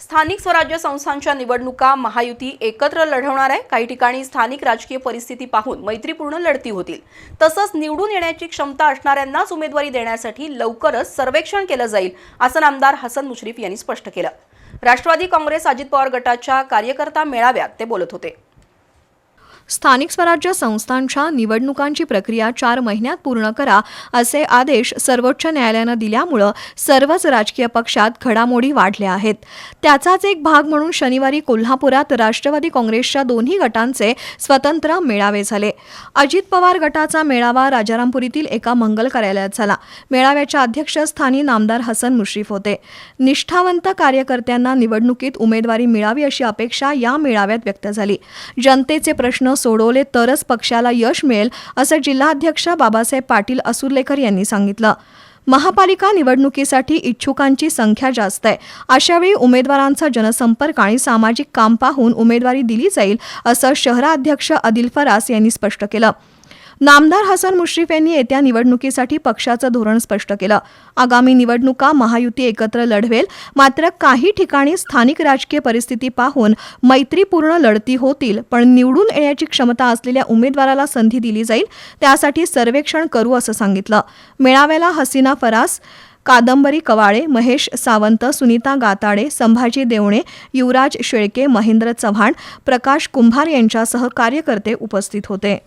स्थानिक स्वराज्य संस्थांच्या निवडणुका महायुती एकत्र लढवणार आहे. काही ठिकाणी स्थानिक राजकीय परिस्थिती पाहून मैत्रीपूर्ण लढती होतील. तसंच निवडून येण्याची क्षमता असणाऱ्यांनाच उमेदवारी देण्यासाठी लवकरच सर्वेक्षण केलं जाईल असं आमदार हसन मुश्रीफ यांनी स्पष्ट केलं. राष्ट्रवादी काँग्रेस अजित पवार गटाच्या कार्यकर्ता मेळाव्यात ते बोलत होते. स्थानिक स्वराज्य संस्थांच्या निवडणुकांची प्रक्रिया चार महिन्यात पूर्ण करा असे आदेश सर्वोच्च न्यायालयानं दिल्यामुळं सर्वच राजकीय पक्षात घडामोडी वाढल्या आहेत. त्याचाच एक भाग म्हणून शनिवारी कोल्हापुरात राष्ट्रवादी काँग्रेसच्या दोन्ही गटांचे स्वतंत्र मेळावे झाले. अजित पवार गटाचा मेळावा राजारामपुरीतील एका मंगल कार्यालयात झाला. मेळाव्याच्या अध्यक्षस्थानी नामदार हसन मुश्रीफ होते. निष्ठावंत कार्यकर्त्यांना निवडणुकीत उमेदवारी मिळावी अशी अपेक्षा या मेळाव्यात व्यक्त झाली. जनतेचे प्रश्न सोडवले तरच पक्षाला यश मिळेल असं जिल्हाध्यक्ष बाबासाहेब पाटील असुर्लेकर यांनी सांगितलं. महापालिका निवडणुकीसाठी इच्छुकांची संख्या जास्त आहे. अशावेळी उमेदवारांचा जनसंपर्क आणि सामाजिक काम पाहून उमेदवारी दिली जाईल असं शहराध्यक्ष आदिल फरास यांनी स्पष्ट केलं. नामदार हसन मुश्रीफ यांनी येत्या निवडणुकीसाठी पक्षाचं धोरण स्पष्ट केलं. आगामी निवडणुका महायुती एकत्र लढवेल मात्र काही ठिकाणी स्थानिक राजकीय परिस्थिती पाहून मैत्रीपूर्ण लढती होतील पण निवडून येण्याची क्षमता असलेल्या उमेदवाराला संधी दिली जाईल त्यासाठी सर्वेक्षण करू असं सांगितलं. मेळाव्याला हसीना फरास कादंबरी कवाळे महेश सावंत सुनीता गाताडे संभाजी देवणे युवराज शेळके महेंद्र चव्हाण प्रकाश कुंभार यांच्यासह कार्यकर्ते उपस्थित होते.